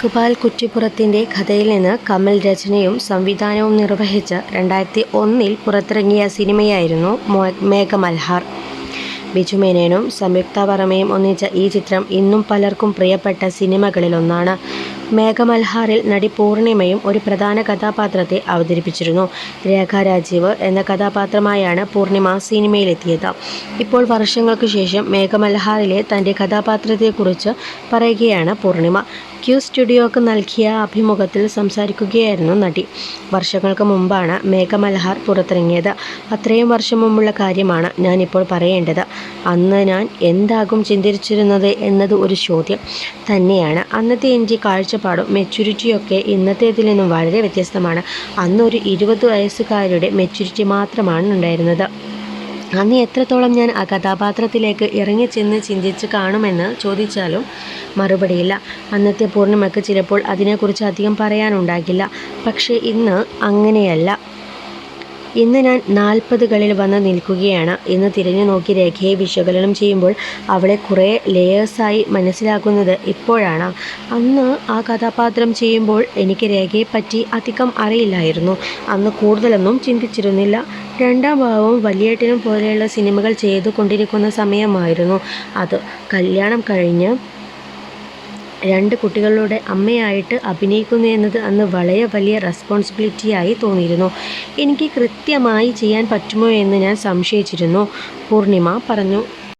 ഇക്ബാൽ കുറ്റിപ്പുറത്തിന്റെ കഥയിൽ നിന്ന് കമൽ രചനയും സംവിധാനവും നിർവഹിച്ച് രണ്ടായിരത്തി ഒന്നിൽ പുറത്തിറങ്ങിയ സിനിമയായിരുന്നു മേഘമൽഹാർ. ബിജു മേനോനും സംയുക്ത വർമ്മയും ഒന്നിച്ച ഈ ചിത്രം ഇന്നും പലർക്കും പ്രിയപ്പെട്ട സിനിമകളിലൊന്നാണ്. മേഘമൽഹാറിൽ നടി പൂർണിമയും ഒരു പ്രധാന കഥാപാത്രത്തെ അവതരിപ്പിച്ചിരുന്നു. രേഖ രാജീവ് എന്ന കഥാപാത്രമായാണ് പൂർണിമ സിനിമയിലെത്തിയത്. ഇപ്പോൾ വർഷങ്ങൾക്ക് ശേഷം മേഘമൽഹാറിലെ തന്റെ കഥാപാത്രത്തെക്കുറിച്ച് പറയുകയാണ് പൂർണിമ. ക്യൂ സ്റ്റുഡിയോക്ക് നൽകിയ അഭിമുഖത്തിൽ സംസാരിക്കുകയായിരുന്നു നടി. വർഷങ്ങൾക്ക് മുമ്പാണ് മേഘമൽഹാർ പുറത്തിറങ്ങിയത്. അത്രയും വർഷം മുമ്പുള്ള കാര്യമാണ് ഞാനിപ്പോൾ പറയേണ്ടത്. അന്ന് ഞാൻ എന്താകും ചിന്തിച്ചിരുന്നത് എന്നത് ഒരു ചോദ്യം തന്നെയാണ്. അന്നത്തെ എന്റെ കാഴ്ചപ്പാടും മെച്യൂരിറ്റിയൊക്കെ ഇന്നത്തേതിൽ നിന്നും വളരെ വ്യത്യസ്തമാണ്. അന്നൊരു ഇരുപത് വയസ്സുകാരുടെ മെച്യൂരിറ്റി മാത്രമാണ് ഉണ്ടായിരുന്നത്. അന്ന് എത്രത്തോളം ഞാൻ ആ കഥാപാത്രത്തിലേക്ക് ഇറങ്ങിച്ചെന്ന് ചിന്തിച്ച് കാണുമെന്ന് ചോദിച്ചാലും മറുപടിയില്ല. അന്നത്തെ പൂർണിമയ്ക്ക് ചിലപ്പോൾ അതിനെക്കുറിച്ച് അധികം പറയാനുണ്ടാകില്ല. പക്ഷേ ഇന്ന് അങ്ങനെയല്ല. ഇന്ന് ഞാൻ നാൽപ്പതുകളിൽ വന്ന് നിൽക്കുകയാണ്. ഇന്ന് തിരിഞ്ഞു നോക്കി രേഖയെ വിശകലനം ചെയ്യുമ്പോൾ അവളെ കുറേ ലേയേഴ്സായി മനസ്സിലാക്കുന്നത് ഇപ്പോഴാണ്. അന്ന് ആ കഥാപാത്രം ചെയ്യുമ്പോൾ എനിക്ക് രേഖയെപ്പറ്റി അധികം അറിയില്ലായിരുന്നു. അന്ന് കൂടുതലൊന്നും ചിന്തിച്ചിരുന്നില്ല. രണ്ടാം ഭാവവും വലിയേട്ടനും പോലെയുള്ള സിനിമകൾ ചെയ്തു കൊണ്ടിരിക്കുന്ന സമയമായിരുന്നു. അത് കല്യാണം കഴിഞ്ഞ് രണ്ട് കുട്ടികളുടെ അമ്മയായിട്ട് അഭിനയിക്കുന്നു എന്നത് അന്ന് വളരെ വലിയ റെസ്പോൺസിബിലിറ്റിയായി തോന്നിയിരുന്നു. എനിക്ക് കൃത്യമായി ചെയ്യാൻ പറ്റുമോ എന്ന് ഞാൻ സംശയിച്ചിരുന്നു. പൂർണിമ പറഞ്ഞു.